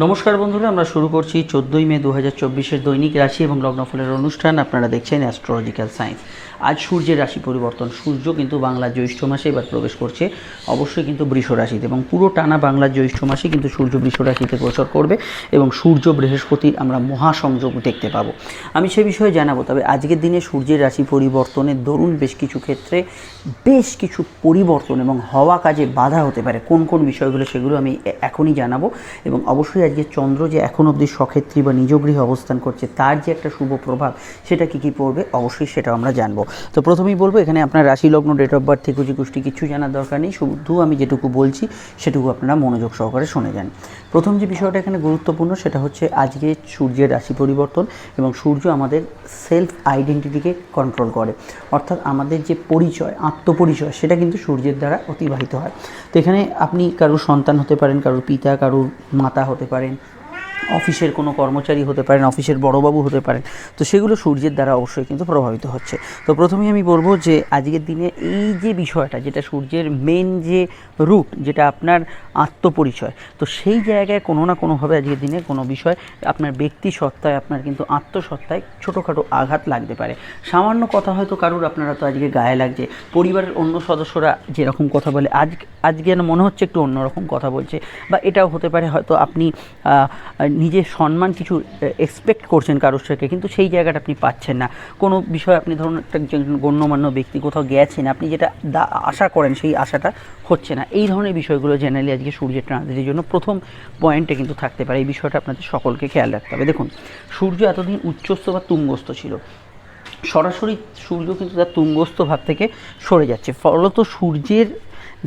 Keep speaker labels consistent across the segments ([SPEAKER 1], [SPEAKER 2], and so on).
[SPEAKER 1] নমস্কার বন্ধুরা, আমরা শুরু করছি চোদ্দোই মে দু হাজার চব্বিশের দৈনিক রাশি এবং লগ্নফলের অনুষ্ঠান। আপনারা দেখছেন অ্যাস্ট্রোলজিক্যাল সায়েন্স আজ সূর্যের রাশি পরিবর্তন, সূর্য কিন্তু বাংলার জ্যৈষ্ঠ মাসে এবার প্রবেশ করছে। অবশ্যই কিন্তু বৃষ রাশিতে এবং পুরো টানা বাংলার জ্যৈষ্ঠ মাসে কিন্তু সূর্য বৃষ রাশিতে গোচর করবে এবং সূর্য বৃহস্পতির আমরা মহাসংযোগ দেখতে পাবো। আমি সে বিষয়ে জানাব, তবে আজকের দিনে সূর্যের রাশি পরিবর্তনের দরুন বেশ কিছু ক্ষেত্রে বেশ কিছু পরিবর্তন এবং হওয়া কাজে বাধা হতে পারে। কোন কোন বিষয়গুলো সেগুলো আমি এখনই জানাব এবং অবশ্যই আজকে চন্দ্র যে এখন অবধি সক্ষেত্রী বা নিজগৃহে অবস্থান করছে, তার যে একটা শুভ প্রভাব, সেটা কী কী পড়বে? অবশ্যই সেটা আমরা জানব। তো প্রথমেই বলব, এখানে আপনার রাশি লগ্ন ডেট অফ বার্থ থেকে কুষ্টি কিছু জানার দরকার নেই। শুধু আমি যেটুকু বলছি, সেটুকু আপনারা মনোযোগ সহকারে শুনে যান। প্রথম যে বিষয়টা এখানে গুরুত্বপূর্ণ সেটা হচ্ছে আজকে সূর্যের রাশি পরিবর্তন এবং সূর্য আমাদের সেলফ আইডেন্টিটিকে কন্ট্রোল করে। অর্থাৎ আমাদের যে পরিচয়, আত্মপরিচয়, সেটা কিন্তু সূর্যের দ্বারা অতিবাহিত হয়। তো এখানে আপনি কারোর সন্তান হতে পারেন, কারোর পিতা, কারোর মাতা হতে পারেন, অফিসের কোনো কর্মচারী হতে পারেন, অফিসের বড়বাবু হতে পারেন, তো সেগুলো সূর্যের দ্বারা অবশ্যই কিন্তু প্রভাবিত হচ্ছে। তো প্রথমেই আমি বলব যে আজকের দিনে এই যে বিষয়টা, যেটা সূর্যের মেন যে রুট যেটা আপনার আত্মপরিচয়। তো সেই জায়গায় কোনো না কোনোভাবে আজকের দিনে কোনো বিষয় আপনার ব্যক্তি সত্তায় আপনার কিন্তু আত্মসত্তায় ছোটোখাটো আঘাত লাগতে পারে। সামান্য কথা হয়তো কারুর আপনারা তো আজকে গায়ে লাগছে। পরিবারের অন্য সদস্যরা যেরকম কথা বলে, আজ আজকে যেন মনে হচ্ছে একটু অন্যরকম কথা বলছে। বা এটাও হতে পারে হয়তো আপনি নিজের সম্মান কিছু এক্সপেক্ট করছেন কারোর থেকে কিন্তু সেই জায়গাটা আপনি পাচ্ছেন না। কোনো বিষয় আপনি ধরুন একটা গণ্যমান্য ব্যক্তি কোথাও গেছেন, আপনি যেটা আশা করেন সেই আশাটা হচ্ছে না। এই ধরনের বিষয়গুলো জেনারেলি আজকে সূর্যের ট্রানজিটের জন্য প্রথম পয়েন্টে কিন্তু থাকতে পারে। এই বিষয়টা আপনাদের সকলকে খেয়াল রাখতে হবে। দেখুন, সূর্য এতদিন উচ্চস্থ বা তুঙ্গস্থ ছিল। সরাসরি সূর্য কিন্তু তার তুঙ্গস্থ ভাব থেকে সরে যাচ্ছে। ফলত সূর্যের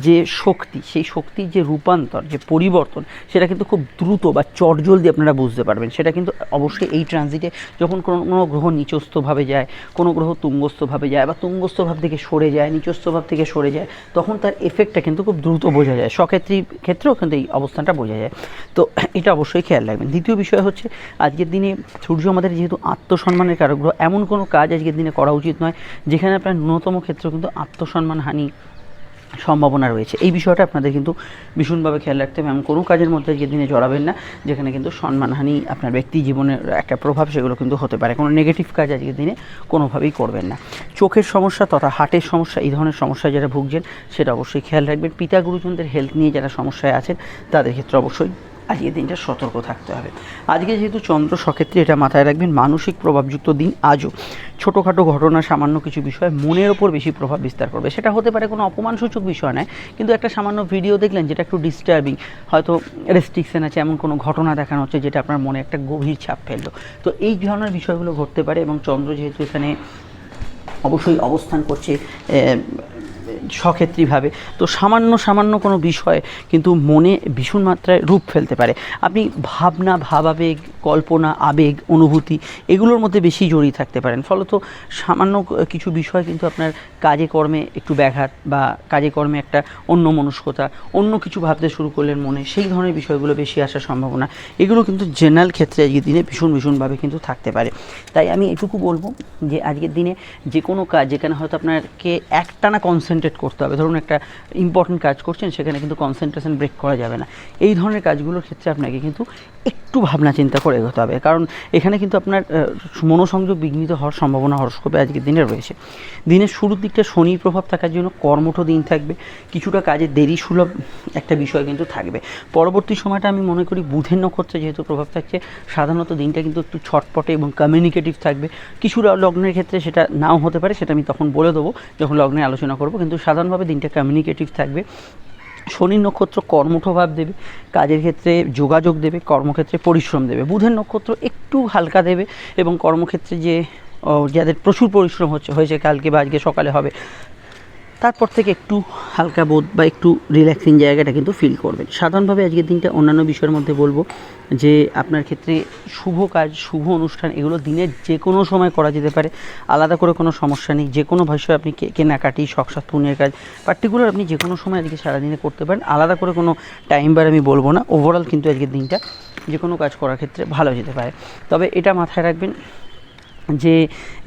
[SPEAKER 1] যে শক্তি, সেই শক্তির যে রূপান্তর, যে পরিবর্তন, সেটা কিন্তু খুব দ্রুত বা চটজলদি আপনারা বুঝতে পারবেন। সেটা কিন্তু অবশ্যই এই ট্রানজিটে যখন কোনো কোনো গ্রহ নিচস্থভাবে যায়, কোনো গ্রহ তুঙ্গস্থভাবে যায় বা তুঙ্গস্থ ভাব থেকে সরে যায় নিচস্থ ভাব থেকে সরে যায়, তখন তার এফেক্টটা কিন্তু খুব দ্রুত বোঝা যায়। সক্ষেত্রী ক্ষেত্রেও কিন্তু এই অবস্থানটা বোঝা যায়। তো এটা অবশ্যই খেয়াল রাখবেন। দ্বিতীয় বিষয় হচ্ছে, আজকের দিনে সূর্য আমাদের যেহেতু আত্মসম্মানের কারক গ্রহ, এমন কোনো কাজ আজকের দিনে করা উচিত নয়, যেখানে আপনার ন্যূনতম ক্ষেত্রেও কিন্তু আত্মসম্মান হানি সম্ভাবনা রয়েছে। এই বিষয়টা আপনাদের কিন্তু ভীষণভাবে খেয়াল রাখতে হবে। এমন কোনো কাজের মধ্যে যে দিনে জড়াবেন না, যেখানে কিন্তু সম্মানহানি আপনার ব্যক্তি জীবনের একটা প্রভাব, সেগুলো কিন্তু হতে পারে। কোনো নেগেটিভ কাজ আজকের দিনে কোনোভাবেই করবেন না। চোখের সমস্যা তথা হার্টের সমস্যা, এই ধরনের সমস্যায় যারা ভুগছেন, সেটা অবশ্যই খেয়াল রাখবেন। পিতা গুরুজনদের হেলথ নিয়ে যারা সমস্যায় আছেন, তাদের ক্ষেত্রে অবশ্যই আজকের দিনটা সতর্ক থাকতে হবে। আজকে যেহেতু চন্দ্র সক্ষেত্রে এটা মাথায় রাখবেন, মানসিক প্রভাবযুক্ত দিন আজও। ছোটোখাটো ঘটনা, সামান্য কিছু বিষয় মনের ওপর বেশি প্রভাব বিস্তার করবে। সেটা হতে পারে কোনো অপমানসূচক বিষয় নয়, কিন্তু একটা সামান্য ভিডিও দেখলেন যেটা একটু ডিস্টার্বিং হয়তো রেস্ট্রিকশন আছে, এমন কোনো ঘটনা দেখানো হচ্ছে যেটা আপনার মনে একটা গভীর ছাপ ফেলল। তো এই ধরনের বিষয়গুলো ঘটতে পারে এবং চন্দ্র যেহেতু এখানে অবশ্যই অবস্থান করছে সক্ষেত্রীভাবে তো সামান্য সামান্য কোনো বিষয় কিন্তু মনে ভীষণ মাত্রায় রূপ ফেলতে পারে। আপনি ভাবনা, ভাবাবেগ, কল্পনা, আবেগ, অনুভূতি এগুলোর মধ্যে বেশি জড়িয়ে থাকতে পারেন। ফলত সামান্য কিছু বিষয় কিন্তু আপনার কাজে কর্মে একটু ব্যাঘাত বা কাজে কর্মে একটা অন্য মনস্কতা, অন্য কিছু ভাবতে শুরু করলেন মনে, সেই ধরনের বিষয়গুলো বেশি আসার সম্ভাবনা। এগুলো কিন্তু জেনারেল ক্ষেত্রে আজকের দিনে ভীষণ, ভীষণভাবে কিন্তু থাকতে পারে। তাই আমি এটুকু বলব যে আজকের দিনে যে কোনো কাজ যেখানে হয়তো আপনাকে একটানা কনসেন্ট্রেট করতে হবে। ধরুন একটা ইম্পর্টেন্ট কাজ করছেন, সেখানে কিন্তু কনসেন্ট্রেশন ব্রেক করা যাবে না। এই ধরনের কাজগুলোর ক্ষেত্রে আপনাকে কিন্তু একটু ভাবনা চিন্তা করে এগোতে হবে। কারণ এখানে কিন্তু আপনার মনোসংযোগ বিঘ্নিত হওয়ার সম্ভাবনা হরস্কোপে আজকের দিনে রয়েছে। দিনের শুরুর দিকটা শনির প্রভাব থাকার জন্য কর্মঠ দিন থাকবে। কিছুটা কাজে দেরি সুলভ একটা বিষয় কিন্তু থাকবে। পরবর্তী সময়টা আমি মনে করি বুধের নক্ষত্রে যেহেতু প্রভাব থাকছে, সাধারণত দিনটা কিন্তু একটু ছটপটে এবং কমিউনিকেটিভ থাকবে। কিছুটা লগ্নের ক্ষেত্রে সেটা নাও হতে পারে, সেটা আমি তখন বলে দেবো, যখন লগ্নে আলোচনা করব। কিন্তু সাধারণভাবে দিনটা কমিউনিকেটিভ থাকবে। শনি নক্ষত্র কর্মঠভাব দেবে, কাজের ক্ষেত্রে যোগাযোগ দেবে, কর্মক্ষেত্রে পরিশ্রম দেবে। বুধের নক্ষত্র একটু হালকা দেবে এবং কর্মক্ষেত্রে যে যাদের প্রচুর পরিশ্রম হচ্ছে, হয়েছে কালকে বা আজকে সকালে হবে তারপর থেকে একটু হালকা বোধ বা একটু রিল্যাক্সিং জায়গাটা কিন্তু ফিল করবেন। সাধারণভাবে আজকের দিনটা অন্যান্য বিষয়ের মধ্যে বলব যে, আপনার ক্ষেত্রে শুভ কাজ, শুভ অনুষ্ঠান, এগুলো দিনের যে কোনো সময় করা যেতে পারে। আলাদা করে কোনো সমস্যা নেই। যে কোনো বিষয়ে আপনি কে- কেনাকাটি শখ সাথ পুণ্যের কাজ পার্টিকুলার আপনি যে কোনো সময় আজকে সারাদিনে করতে পারেন। আলাদা করে কোনো টাইম বার আমি বলব না। ওভারঅল কিন্তু আজকের দিনটা যে কোনো কাজ করার ক্ষেত্রে ভালো যেতে পারে। তবে এটা মাথায় রাখবেন যে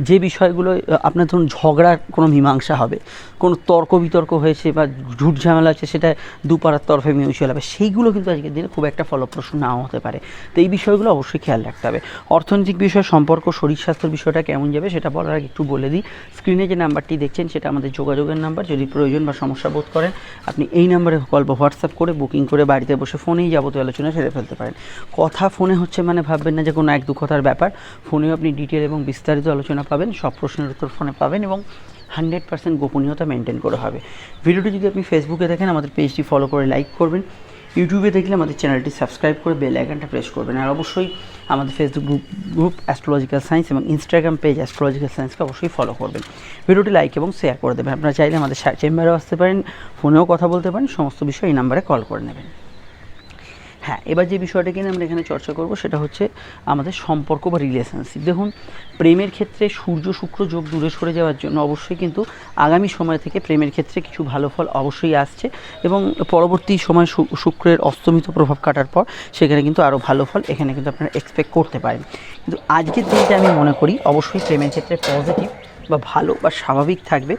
[SPEAKER 1] যে বিষয়গুলো আপনার ধরুন ঝগড়ার কোনো মীমাংসা হবে, কোনো তর্ক বিতর্ক হয়েছে বা ঝুট ঝামেলা আছে সেটা দুপাড়ার তরফে মিউচুয়াল হবে, সেইগুলো কিন্তু আজকের দিনে খুব একটা ফলপ্রসূ নাও হতে পারে। তো এই বিষয়গুলো অবশ্যই খেয়াল রাখতে হবে। অর্থনৈতিক বিষয়, সম্পর্ক, শরীর স্বাস্থ্যের বিষয়টা কেমন যাবে সেটা বলার আগে একটু বলে দিই। স্ক্রিনে যে নাম্বারটি দেখছেন সেটা আমাদের যোগাযোগের নাম্বার, যদি প্রয়োজন বা সমস্যা বোধ করেন, আপনি এই নাম্বারে বা হোয়াটসঅ্যাপ করে, বুকিং করে বাড়িতে বসে ফোনেই যাবতীয় আলোচনা সেরে ফেলতে পারেন। কথা ফোনে হচ্ছে মানে ভাববেন না যে কোনো এক দু কথার ব্যাপার। ফোনেও আপনি ডিটেল এবং বিস্তারিত আলোচনা পাবেন, সব প্রশ্নের উত্তর ফোনে পাবেন এবং হান্ড্রেড পার্সেন্ট গোপনীয়তা মেনটেন করে হবে। ভিডিওটি যদি আপনি ফেসবুকে দেখেন, আমাদের পেজটি ফলো করে লাইক করবেন। ইউটিউবে দেখলে আমাদের চ্যানেলটি সাবস্ক্রাইব করে বেল আইকনটা প্রেস করবেন। আর অবশ্যই আমাদের Facebook group group astrological science এবং ইনস্টাগ্রাম পেজ অ্যাস্ট্রোলজিক্যাল সায়েন্সকে অবশ্যই ফলো করবেন। ভিডিওটি লাইক এবং শেয়ার করে দেবেন। আপনারা চাইলে আমাদের চেম্বারেও আসতে পারেন, ফোনেও কথা বলতে পারেন, সমস্ত বিষয় এই নাম্বারে কল করে নেবেন। হ্যাঁ এবার যে বিষয়টা কিনে আমরা এখানে চর্চা করব সেটা হচ্ছে আমাদের সম্পর্ক বা রিলেশনশিপ দেখুন, প্রেমের ক্ষেত্রে সূর্য শুক্র যোগ দূরে সরে যাওয়ার জন্য অবশ্যই কিন্তু আগামী সময় থেকে প্রেমের ক্ষেত্রে কিছু ভালো ফল অবশ্যই আসছে এবং পরবর্তী সময় শুক্রের অস্তমিত প্রভাব কাটার পর সেখানে কিন্তু আরও ভালো ফল এখানে কিন্তু আপনারা এক্সপেক্ট করতে পারেন। কিন্তু আজকের দিনটা আমি মনে করি অবশ্যই প্রেমের ক্ষেত্রে পজিটিভ বা ভালো বা স্বাভাবিক থাকবে।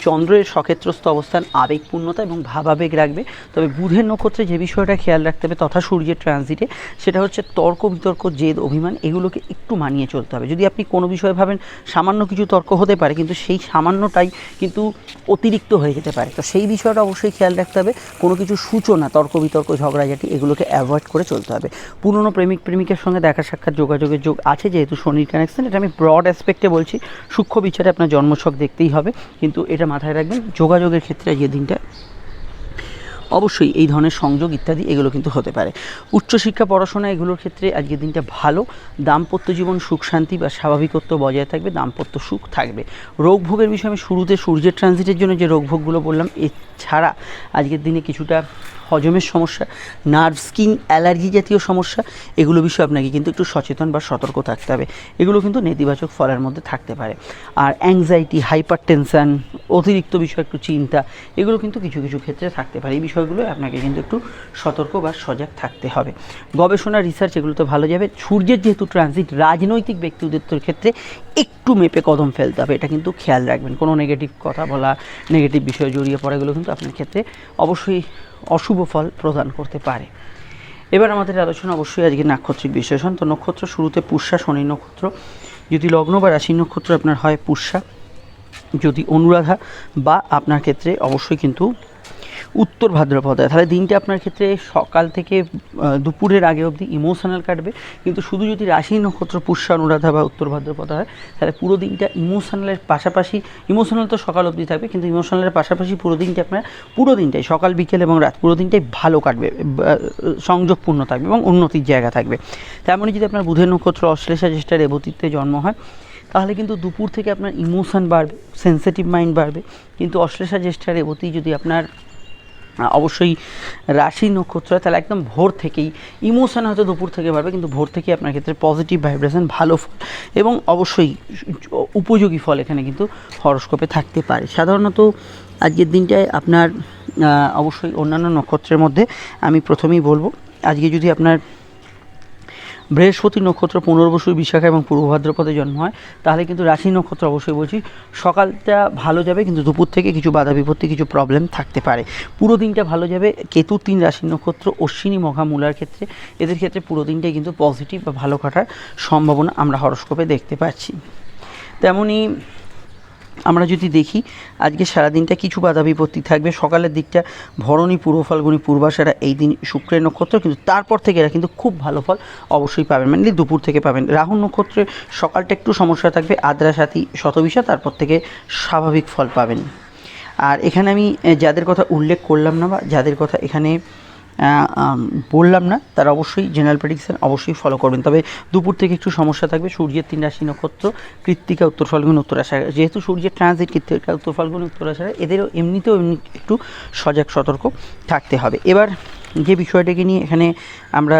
[SPEAKER 1] চন্দ্রের সক্ষেত্রস্থ অবস্থান আবেগপূর্ণতা এবং ভাবাবেগ রাখবে। তবে বুধের নক্ষত্রে যে বিষয়টা খেয়াল রাখতে হবে তথা সূর্যের ট্রানজিটে সেটা হচ্ছে তর্ক, বিতর্ক, জেদ, অভিমান, এগুলোকে একটু মানিয়ে চলতে হবে। যদি আপনি কোনো বিষয়ে ভাবেন সামান্য কিছু তর্ক হতে পারে, কিন্তু সেই সামান্যটাই কিন্তু অতিরিক্ত হয়ে যেতে পারে। তো সেই বিষয়টা অবশ্যই খেয়াল রাখতে হবে। কোনো কিছু সূচনা, তর্ক, বিতর্ক, ঝগড়াঝাটি, এগুলোকে অ্যাভয়েড করে চলতে হবে। পুরনো প্রেমিক, প্রেমিকের সঙ্গে দেখা সাক্ষাৎ, যোগাযোগের যোগ আছে, যেহেতু শনির কানেকশন এটা আমি ব্রড অ্যাসপেক্টে বলছি। সূক্ষ্ম বিচারে আপনার জন্মছক দেখতেই হবে। কিন্তু এটা মাথায় রাখবেন, যোগাযোগের ক্ষেত্রে যে দিনটা অবশ্যই এই ধরনের সংযোগ ইত্যাদি এগুলো কিন্তু হতে পারে। উচ্চশিক্ষা, পড়াশোনা এগুলোর ক্ষেত্রে আজকের দিনটা ভালো। দাম্পত্য জীবন সুখ, শান্তি বা স্বাভাবিকত্ব বজায় থাকবে, দাম্পত্য সুখ থাকবে। রোগভোগের বিষয়ে আমি শুরুতে সূর্যের ট্রানজিটের জন্য যে রোগভোগগুলো বললাম, এছাড়া আজকের দিনে কিছুটা হজমের সমস্যা নার্ভ স্কিন অ্যালার্জি জাতীয় সমস্যা, এগুলো বিষয়ে আপনাকে কিন্তু একটু সচেতন বা সতর্ক থাকতে হবে। এগুলো কিন্তু নেতিবাচক ফলের মধ্যে থাকতে পারে। আর অ্যাংজাইটি হাইপার টেনশান অতিরিক্ত বিষয় একটু চিন্তা, এগুলো কিন্তু কিছু কিছু ক্ষেত্রে থাকতে পারে। এই বিষয়গুলো আপনাকে কিন্তু একটু সতর্ক বা সজাগ থাকতে হবে। গবেষণা রিসার্চ এগুলো তো ভালো যাবে। সূর্যের যেহেতু ট্রানজিট রাজনৈতিক ব্যক্তিত্বের ক্ষেত্রে একটু মেপে কদম ফেলতে হবে। এটা কিন্তু খেয়াল রাখবেন। কোনো নেগেটিভ কথা বলা নেগেটিভ বিষয়ে জড়িয়ে পড়া, এগুলো কিন্তু আপনার ক্ষেত্রে অবশ্যই অশুভ ফল প্রদান করতে পারে। এবার আমাদের আলোচনা অবশ্যই আজকে নাক্ষত্রিক বিশ্লেষণ তো নক্ষত্র শুরুতে পুষ্যা, শনি নক্ষত্র। যদি লগ্ন বা রাশি নক্ষত্র আপনার হয় পুষ্যা, যদি অনুরাধা বা আপনার ক্ষেত্রে অবশ্যই কিন্তু উত্তর ভাদ্রপদ। তাহলে দিনটা আপনার ক্ষেত্রে সকাল থেকে দুপুরের আগে অবধি ইমোশনাল কাটবে। কিন্তু শুধু যদি রাশি নক্ষত্র, পুষ্যা, অনুরাধা বা উত্তর ভাদ্রপদ হয়, তাহলে পুরো দিনটা ইমোশনালের পাশাপাশি ইমোশনাল তো সকাল অবধি থাকবে, কিন্তু ইমোশনালের পাশাপাশি পুরো দিনটা আপনার, পুরো দিনটাই, সকাল, বিকেল এবং রাত, পুরো দিনটাই ভালো কাটবে সংযোগপূর্ণ থাকবে এবং উন্নতির জায়গা থাকবে। তেমনই যদি আপনার বুধের নক্ষত্র, অশ্লেষা জ্যেষ্ঠা, রেবতীতে জন্ম হয়, তাহলে কিন্তু দুপুর থেকে আপনার ইমোশন বাড়বে সেন্সিটিভ মাইন্ড বাড়বে। কিন্তু অশ্লেষা জ্যেষ্ঠা, রেবতী যদি আপনার অবশ্যই রাশি নক্ষত্র, তাহলে একদম ভোর থেকেই। ইমোশন হয়তো দুপুর থেকে পারবে কিন্তু ভোর থেকেই আপনার ক্ষেত্রে পজিটিভ ভাইব্রেশন ভালো ফল, এবং অবশ্যই উপযোগী ফল এখানে কিন্তু হরস্কোপে থাকতে পারে। সাধারণত আজকের দিনটায় আপনার অবশ্যই অন্যান্য নক্ষত্রের মধ্যে আমি প্রথমেই বলব, আজকে যদি আপনার বৃহস্পতি নক্ষত্র পুনর্বসু বিশাখা এবং পূর্ব ভাদ্রপদে জন্ম হয়, তাহলে কিন্তু রাশি নক্ষত্র অবশ্যই বলছি, সকালটা ভালো যাবে কিন্তু দুপুর থেকে কিছু বাধা বিপত্তি, কিছু প্রবলেম থাকতে পারে। পুরো দিনটা ভালো যাবে, কেতু তিন রাশি নক্ষত্র, অশ্বিনী মঘা মূলার ক্ষেত্রে, এদের ক্ষেত্রে পুরো দিনটাই কিন্তু পজিটিভ বা ভালো কাটার সম্ভাবনা আমরা হরস্কোপে দেখতে পাচ্ছি। তেমনই আমরা যদি দেখি, আজকে সারাদিনটা কিছু বাধা বিপত্তি থাকবে। সকালের দিকটা ভরণী, পূর্ব ফাল্গুনি পূর্বাশারা, এই দিন শুক্রের নক্ষত্র, কিন্তু তারপর থেকে এরা কিন্তু খুব ভালো ফল অবশ্যই পাবেন মানে দুপুর থেকে পাবেন। রাহু নক্ষত্রে সকালটা একটু সমস্যা থাকবে আদ্রা সাথী শতবিশা, তারপর থেকে স্বাভাবিক ফল পাবেন। আর এখানে আমি যাদের কথা উল্লেখ করলাম না বা যাদের কথা এখানে বললাম না, তারা অবশ্যই জেনারেল প্রেডিকশন অবশ্যই ফলো করবেন। তবে দুপুর থেকে একটু সমস্যা থাকবে, সূর্যের তিন রাশি নক্ষত্র, কৃত্তিকা উত্তর ফাল্গুন, উত্তর আষাঢ়। যেহেতু সূর্যের ট্রানজিট কৃত্তিকা উত্তর ফাল্গুন, উত্তর আষাঢ়, এদেরও এমনিতেও এমনি একটু সজাগ, সতর্ক থাকতে হবে। এবার যে বিষয়টাকে নিয়ে এখানে আমরা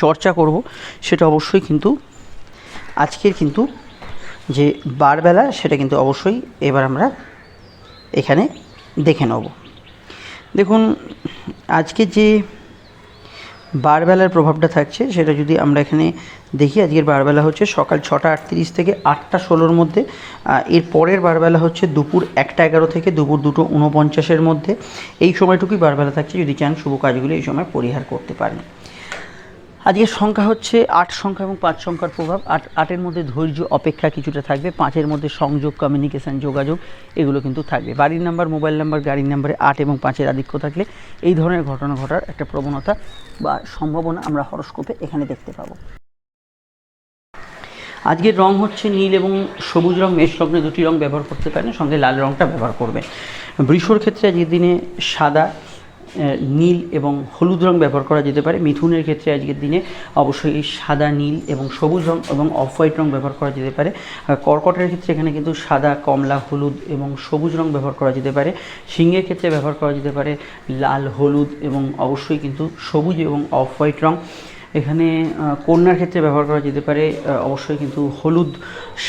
[SPEAKER 1] চর্চা করব, সেটা অবশ্যই কিন্তু আজকের কিন্তু যে বারবেলা, সেটা কিন্তু অবশ্যই এবার আমরা এখানে দেখে নেব। দেখুন, আজকে যে বারবেলার প্রভাবটা থাকছে, সেটা যদি আমরা এখানে দেখি, আজকের বারবেলা হচ্ছে সকাল ছটা আটত্রিশ থেকে আটটা ষোলোর মধ্যে এর পরের বারবেলা হচ্ছে দুপুর একটা এগারো থেকে দুপুর দুটো উনপঞ্চাশের মধ্যে। এই সময়টুকুই বারবেলা থাকছে, যদি চান শুভ কাজগুলো এই সময় পরিহার করতে পারেন। আজকের সংখ্যা হচ্ছে আট সংখ্যা এবং পাঁচ সংখ্যার প্রভাব। আট, আটের মধ্যে ধৈর্য, অপেক্ষা কিছুটা থাকবে। পাঁচের মধ্যে সংযোগ কমিউনিকেশন যোগাযোগ, এগুলো কিন্তু থাকবে। বাড়ির নাম্বার মোবাইল নাম্বার গাড়ির নাম্বারে আট এবং পাঁচের আধিক্য থাকলে এই ধরনের ঘটনা ঘটার একটা প্রবণতা বা সম্ভাবনা আমরা হরস্কোপে এখানে দেখতে পাবো। আজকের রং হচ্ছে নীল এবং সবুজ রং। মেষ লগ্নে দুটি রং ব্যবহার করতে পারেন, সঙ্গে লাল রংটা ব্যবহার করবেন। বৃষর ক্ষেত্রে আজকের দিনে সাদা নীল এবং হলুদ রং ব্যবহার করা যেতে পারে। মিথুনের ক্ষেত্রে আজকের দিনে অবশ্যই সাদা, নীল এবং সবুজ রং এবং অফ হোয়াইট রং ব্যবহার করা যেতে পারে। কর্কটের ক্ষেত্রে এখানে কিন্তু সাদা, কমলা, হলুদ এবং সবুজ রং ব্যবহার করা যেতে পারে। সিংহের ক্ষেত্রে ব্যবহার করা যেতে পারে লাল, হলুদ এবং অবশ্যই কিন্তু সবুজ এবং অফ হোয়াইট রং। এখানে কন্যার ক্ষেত্রে ব্যবহার করা যেতে পারে অবশ্যই কিন্তু হলুদ,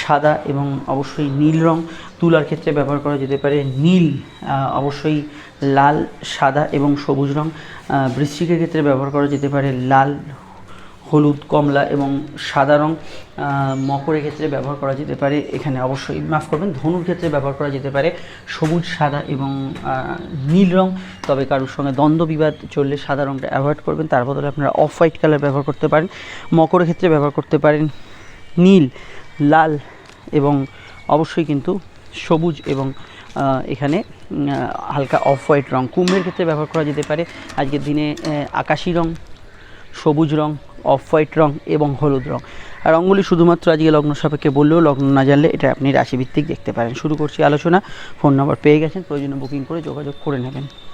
[SPEAKER 1] সাদা এবং অবশ্যই নীল রং। তুলার ক্ষেত্রে ব্যবহার করা যেতে পারে নীল অবশ্যই লাল, সাদা এবং সবুজ রং। বৃশ্চিকের ক্ষেত্রে ব্যবহার করা যেতে পারে লাল হলুদ, কমলা এবং সাদা রং মকরের ক্ষেত্রে ব্যবহার করা যেতে পারে। এখানে অবশ্যই মাফ করবেন, ধনুর ক্ষেত্রে ব্যবহার করা যেতে পারে। সবুজ, সাদা এবং নীল রং, তবে কারোর সঙ্গে দ্বন্দ্ব, বিবাদ চললে সাদা রংটা অ্যাভয়েড করবেন। তার বদলে আপনারা অফ হোয়াইট কালার ব্যবহার করতে পারেন, মকরের ক্ষেত্রে ব্যবহার করতে পারেন নীল, লাল এবং অবশ্যই কিন্তু সবুজ এবং এখানে হালকা অফ হোয়াইট রং। কুম্ভের ক্ষেত্রে ব্যবহার করা যেতে পারে। আজকের দিনে আকাশি রং, সবুজ রং অফ হোয়াইট রং এবং হলুদ রং। আর রঙগুলি শুধুমাত্র আজকে লগ্ন সাপেক্ষে বললেও লগ্ন না জানলে এটা আপনি রাশিভিত্তিক দেখতে পারেন। শুরু করছি আলোচনা। ফোন নাম্বার পেয়ে গেছেন। প্রয়োজনীয় বুকিং করে যোগাযোগ করে নেবেন।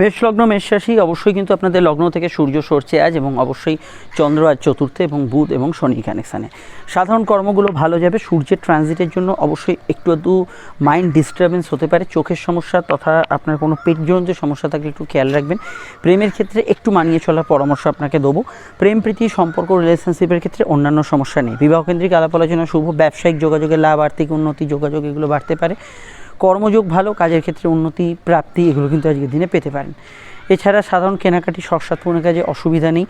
[SPEAKER 1] মেষ লগ্ন মেষ রাশি অবশ্যই কিন্তু আপনাদের লগ্ন থেকে সূর্য সরছে আজ এবং অবশ্যই চন্দ্র আজ চতুর্থে এবং বুধ এবং শনি কানেকশানে সাধারণ কর্মগুলো ভালো যাবে, সূর্যের ট্রানজিটের জন্য অবশ্যই একটু একটু মাইন্ড ডিস্টারবেন্স হতে পারে, চোখের সমস্যা তথা আপনার কোনো পেট পেটজনিত সমস্যা থাকলে একটু খেয়াল রাখবেন। প্রেমের ক্ষেত্রে একটু মানিয়ে চলার পরামর্শ আপনাকে দেবো। প্রেম, প্রীতি, সম্পর্ক রিলেশনশিপের ক্ষেত্রে অন্যান্য সমস্যা নেই। বিবাহ কেন্দ্রিক আলাপ আলোচনা শুভ, ব্যবসায়িক যোগাযোগের লাভ, আর্থিক উন্নতি, যোগাযোগ এগুলো বাড়তে পারে। কর্মযোগ ভালো কাজের ক্ষেত্রে উন্নতি প্রাপ্তি এগুলো কিন্তু আজকের দিনে পেতে পারেন। এছাড়া সাধারণ কেনাকাটি শখসাৎপূর্ণ কাজে অসুবিধা নেই